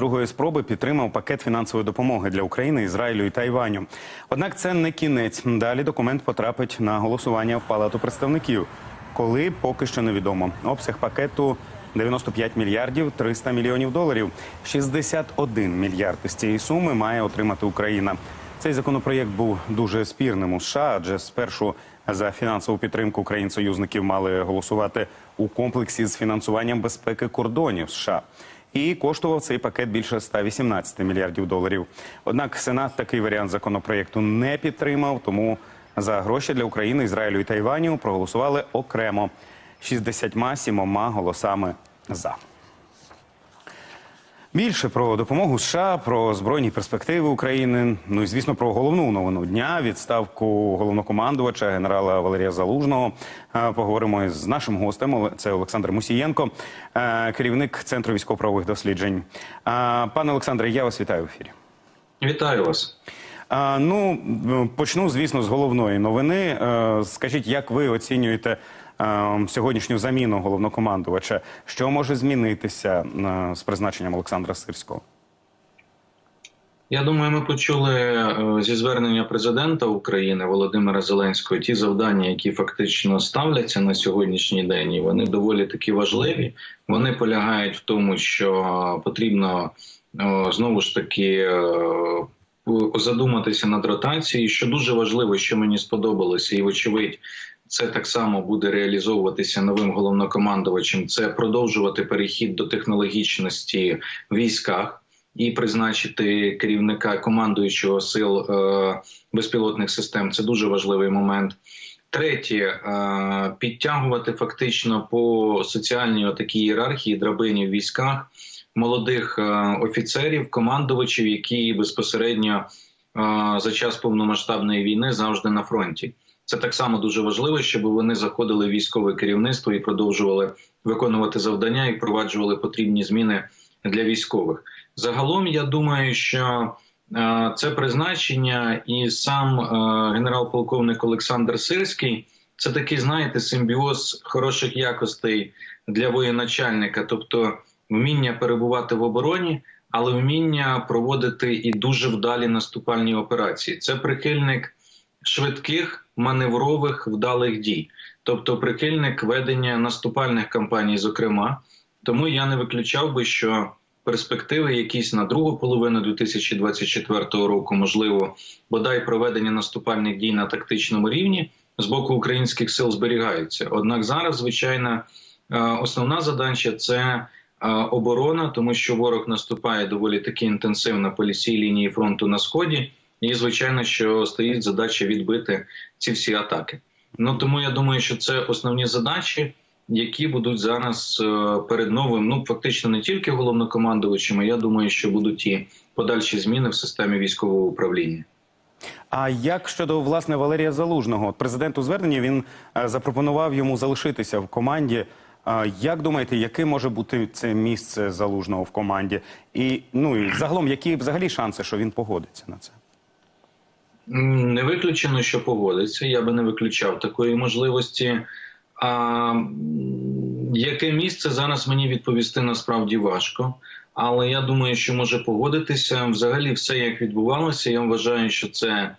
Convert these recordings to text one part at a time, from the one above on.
другої спроби підтримав пакет фінансової допомоги для України, Ізраїлю і Тайваню. Однак це не кінець. Далі документ потрапить на голосування в Палату представників. Коли поки що невідомо. Обсяг пакету 95 мільярдів 300 мільйонів доларів. 61 мільярд із цієї суми має отримати Україна. Цей законопроєкт був дуже спірним у США, адже спершу за фінансову підтримку країн-союзників мали голосувати у комплексі з фінансуванням безпеки кордонів США. І коштував цей пакет більше 118 мільярдів доларів. Однак Сенат такий варіант законопроєкту не підтримав, тому за гроші для України, Ізраїлю і Тайваню проголосували окремо 67 голосами за. Більше про допомогу США, про збройні перспективи України. Ну і звісно про головну новину дня відставку головнокомандувача генерала Валерія Залужного. Поговоримо з нашим гостем. Це Олександр Мусієнко, е, керівник центру військово-правових досліджень. Пане Олександре, я вас вітаю в ефірі. Вітаю вас. Ну почну, звісно, з головної новини. Е, Скажіть, як ви оцінюєте е, сьогоднішню заміну головнокомандувача? Що може змінитися е, з призначенням Олександра Сирського? Я думаю, ми почули зі звернення президента України Володимира Зеленського ті завдання, які фактично ставляться на сьогоднішній день, і вони доволі таки важливі. Вони полягають в тому, що потрібно знову ж таки задуматися над ротацією. Що дуже важливо, що мені сподобалося, і вочевидь. Це так само буде реалізовуватися новим головнокомандувачем. Це продовжувати перехід до технологічності в військах і призначити керівника командуючого сил е, безпілотних систем. Це дуже важливий момент. Третє е, підтягувати фактично по соціальній такій ієрархії драбині в військах молодих е, офіцерів, командувачів, які безпосередньо е, за час повномасштабної війни завжди на фронті. Це так само дуже важливо, щоб вони заходили в військове керівництво і продовжували виконувати завдання і впроваджували потрібні зміни для військових. Загалом, я думаю, що е, це призначення, і сам генерал-полковник Олександр Сирський це такий, знаєте, симбіоз хороших якостей для воєначальника, тобто вміння перебувати в обороні, але вміння проводити і дуже вдалі наступальні операції. Це прихильник швидких маневрових вдалих дій, тобто прихильник ведення наступальних кампаній, зокрема. Тому я не виключав би, що перспективи якісь на другу половину 2024 року, можливо, бодай проведення наступальних дій на тактичному рівні з боку українських сил зберігаються. Однак зараз, звичайно, е, основна задача це оборона, тому що ворог наступає доволі таки інтенсивно по лісій лінії фронту на сході. І звичайно, що стоїть задача відбити ці всі атаки. Ну тому я думаю, що це основні задачі, які будуть зараз е, перед новим. Ну фактично не тільки головнокомандувачем, а Я думаю, що будуть і подальші зміни в системі військового управління. А як щодо власне Валерія Залужного? От Президент у зверненні він е, запропонував йому залишитися в команді. Як думаєте, яке може бути це місце залужного в команді? І ну і загалом, які взагалі шанси, що він погодиться на це? Не виключено, що погодиться. Я би не виключав такої можливості. А яке місце зараз мені відповісти насправді важко. Але я думаю, що може погодитися. Взагалі, все як відбувалося. Я вважаю, що це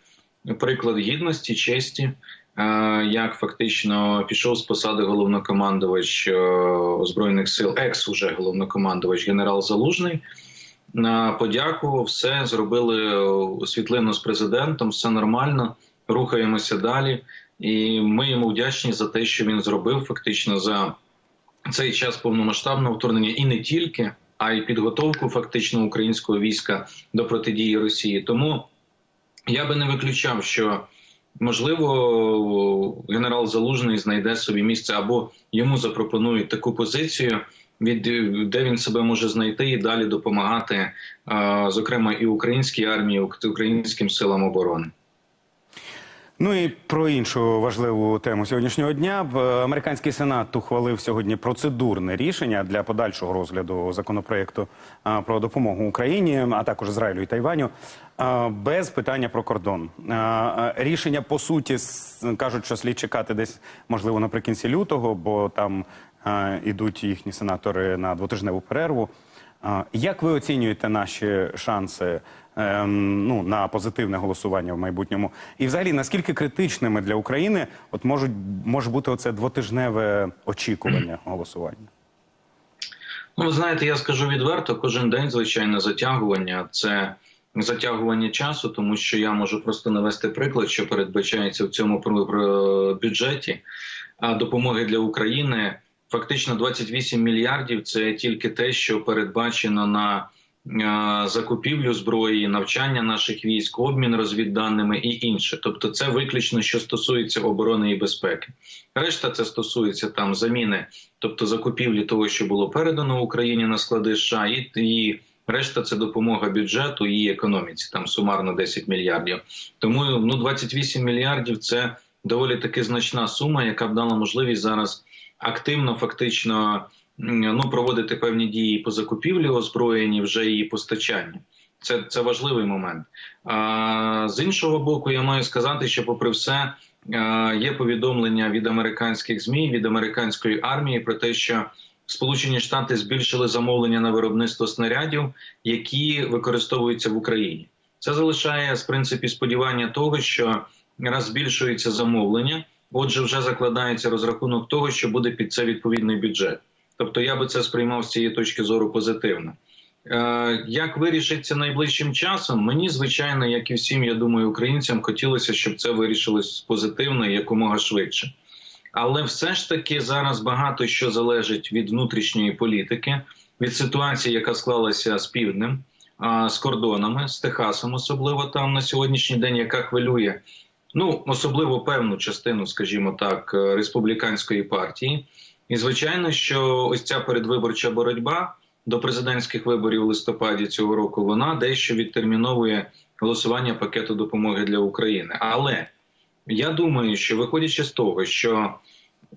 приклад гідності, честі. Е, Як фактично пішов з посади головнокомандувач е, збройних сил, екс уже головнокомандувач генерал Залужний. На подяку, все зробили світлину з президентом, все нормально. Рухаємося далі, і ми йому вдячні за те, що він зробив фактично за цей час повномасштабного вторгнення, і не тільки, а й підготовку фактично українського війська до протидії Росії. Тому я би не виключав, що можливо генерал Залужний знайде собі місце або йому запропонують таку позицію від де він себе може знайти і далі допомагати, зокрема і українській армії, і українським силам оборони. Ну і про іншу важливу тему сьогоднішнього дня. Американський сенат ухвалив сьогодні процедурне рішення для подальшого розгляду законопроекту про допомогу Україні, а також Ізраїлю і Тайваню, без питання про кордон. Рішення по суті кажуть, що слід чекати десь можливо наприкінці лютого, бо там ідуть їхні сенатори на двотижневу перерву. Як ви оцінюєте наші шанси ем, ну, на позитивне голосування в майбутньому? І взагалі, наскільки критичними для України от можуть, може бути оце двотижневе очікування голосування? Ну, ви знаєте, я скажу відверто, кожен день, звичайно, затягування це затягування часу, тому що я можу просто навести приклад, що передбачається в цьому бюджеті а допомоги для України. Фактично 28 мільярдів це тільки те, що передбачено на закупівлю зброї, навчання наших військ, обмін розвідданими і інше. Тобто, це виключно що стосується оборони і безпеки. Решта це стосується там заміни, тобто закупівлі того, що було передано Україні на склади США, і, і решта це допомога бюджету і економіці. Там сумарно 10 мільярдів. Тому ну 28 мільярдів це доволі таки значна сума, яка б дала можливість зараз активно, фактично ну проводити певні дії по закупівлі озброєння, вже її постачання. Це, це важливий момент. А з іншого боку, я маю сказати, що, попри все, е, є повідомлення від американських змі, від американської армії про те, що Сполучені Штати збільшили замовлення на виробництво снарядів, які використовуються в Україні. Це залишає з принципі сподівання того, що раз збільшується замовлення, отже, вже закладається розрахунок того, що буде під це відповідний бюджет. Тобто, я би це сприймав з цієї точки зору позитивно. Е, Як вирішиться найближчим часом? Мені звичайно, як і всім, я думаю, українцям хотілося, щоб це вирішилось позитивно і якомога швидше. Але все ж таки зараз багато що залежить від внутрішньої політики, від ситуації, яка склалася з півднем, з кордонами, з Техасом, особливо там на сьогоднішній день, яка хвилює ну особливо певну частину, скажімо так, е, республіканської партії. І звичайно, що ось ця передвиборча боротьба до президентських виборів у листопаді цього року вона дещо відтерміновує голосування пакету допомоги для України. Але я думаю, що виходячи з того, що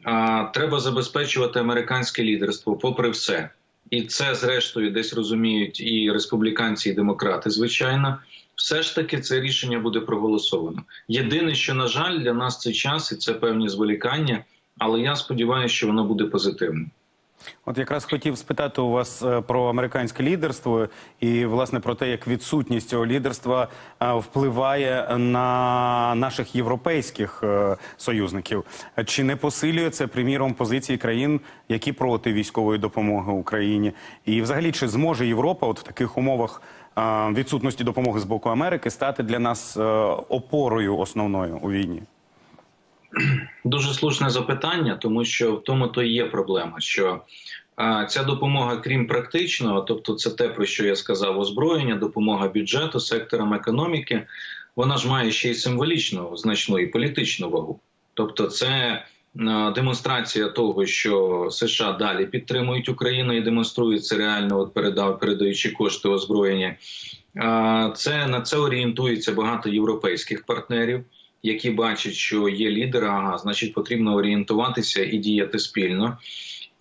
а, треба забезпечувати американське лідерство, попри все, і це зрештою десь розуміють і республіканці, і демократи, звичайно. Все ж таки це рішення буде проголосовано. Єдине, що на жаль, для нас цей час і це певні зволікання, але я сподіваюся, що воно буде позитивним. От якраз хотів спитати у вас е, про американське лідерство і власне про те, як відсутність цього лідерства е, впливає на наших європейських е, союзників. Чи не посилює це приміром позиції країн, які проти військової допомоги Україні? І взагалі чи зможе Європа, от в таких умовах відсутності допомоги з боку Америки, стати для нас опорою основною у війні? Дуже слушне запитання, тому що в тому то і є проблема, що а, ця допомога, крім практичного, тобто це те, про що я сказав, озброєння, допомога бюджету, секторам економіки, вона ж має ще й символічну значну і політичну вагу. Тобто, це а, демонстрація того, що США далі підтримують Україну і демонструють це реально, от передав, передаючи кошти озброєння. А, Це на це орієнтується багато європейських партнерів які бачать, що є лідери, ага, значить потрібно орієнтуватися і діяти спільно.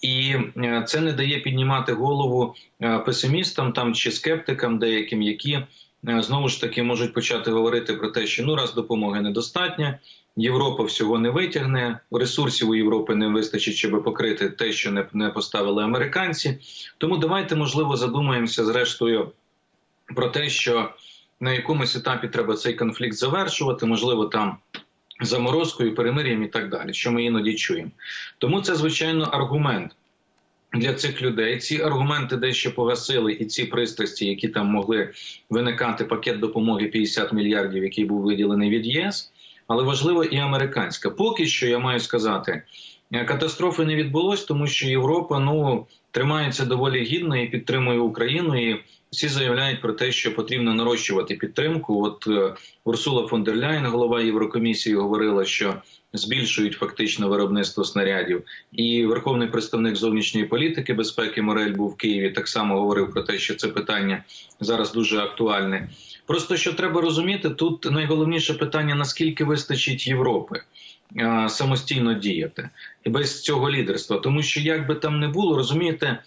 І е, це не дає піднімати голову е, песимістам там чи скептикам, деяким, які е, знову ж таки можуть почати говорити про те, що ну раз допомоги недостатньо, Європа всього не витягне, ресурсів у Європи не вистачить, щоб покрити те, що не поставили американці. Тому давайте можливо задумаємося зрештою про те, що на якомусь етапі треба цей конфлікт завершувати, можливо, там заморозкою, перемир'ям і так далі, що ми іноді чуємо. Тому це звичайно аргумент. Для цих людей ці аргументи дещо погасили, і ці пристрасті, які там могли виникати, пакет допомоги 50 мільярдів, який був виділений від ЄС, але важливо і американська. Поки що я маю сказати, е, катастрофи не відбулось, тому що Європа ну тримається доволі гідно і підтримує Україну. І всі заявляють про те, що потрібно нарощувати підтримку. От е, Урсула фон дер Ляйн, голова Єврокомісії, говорила, що збільшують фактично виробництво снарядів. І верховний представник зовнішньої політики безпеки Морель був в Києві. Так само говорив про те, що це питання зараз дуже актуальне. Просто що треба розуміти, тут найголовніше питання: наскільки вистачить Європи е, самостійно діяти і без цього лідерства, тому що як би там не було, розумієте,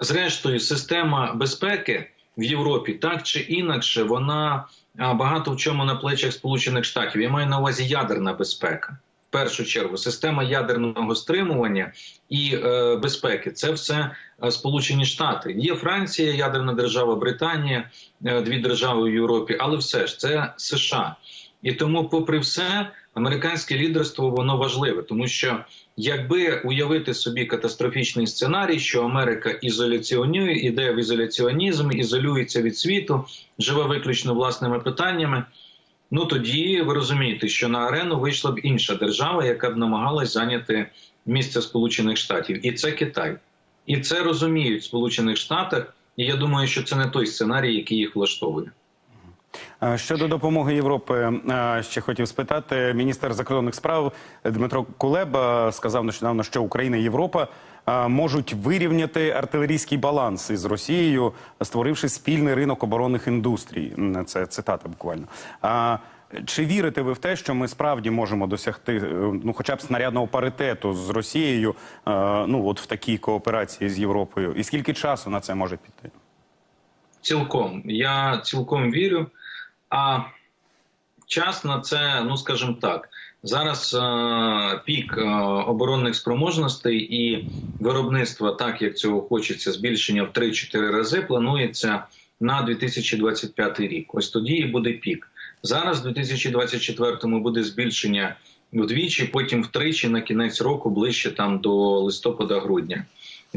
зрештою, система безпеки в Європі так чи інакше, вона багато в чому на плечах Сполучених Штатів. Я маю на увазі ядерна безпека. В першу чергу система ядерного стримування і е, безпеки це все е, Сполучені Штати. Є Франція, ядерна держава, Британія, е, дві держави в Європі, але все ж це США. І тому, попри все, американське лідерство воно важливе, тому що якби уявити собі катастрофічний сценарій, що Америка ізоляціонує, іде в ізоляціонізм, ізолюється від світу, живе виключно власними питаннями. Ну тоді ви розумієте, що на арену вийшла б інша держава, яка б намагалась зайняти місце Сполучених Штатів, і це Китай. І це розуміють в Сполучених Штатах. І я думаю, що це не той сценарій, який їх влаштовує. Е, Щодо допомоги Європи, е, ще хотів спитати. Міністр закордонних справ Дмитро Кулеба сказав нещодавно, що Україна і Європа е, можуть вирівняти артилерійський баланс із Росією, створивши спільний ринок оборонних індустрій. Це цитата буквально. Чи вірите ви в те, що ми справді можемо досягти ну, хоча б снарядного паритету з Росією, ну от в такій кооперації з Європою? І скільки часу на це може піти? Цілком я цілком вірю. А час на це, ну скажімо так, зараз е, пік е, оборонних спроможностей і виробництва, так як цього хочеться, збільшення в 3-4 рази, планується на 2025 рік. Ось тоді і буде пік. Зараз, в 2024-му, буде збільшення вдвічі, потім втричі на кінець року, ближче там до листопада-грудня.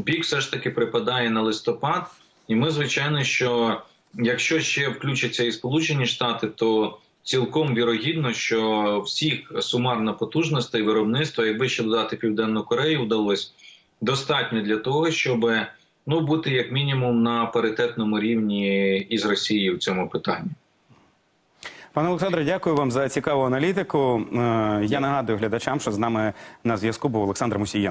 Пік все ж таки припадає на листопад, і ми, звичайно, що якщо ще включаться і Сполучені Штати, то цілком вірогідно, що всіх сумарна потужностей виробництва, якби ще додати Південну Корею, вдалося достатньо для того, щоб ну бути як мінімум на паритетному рівні із Росією в цьому питанні. Пане Олександре, дякую вам за цікаву аналітику. Е, Я нагадую глядачам, що з нами на зв'язку був Олександр Мусієнко.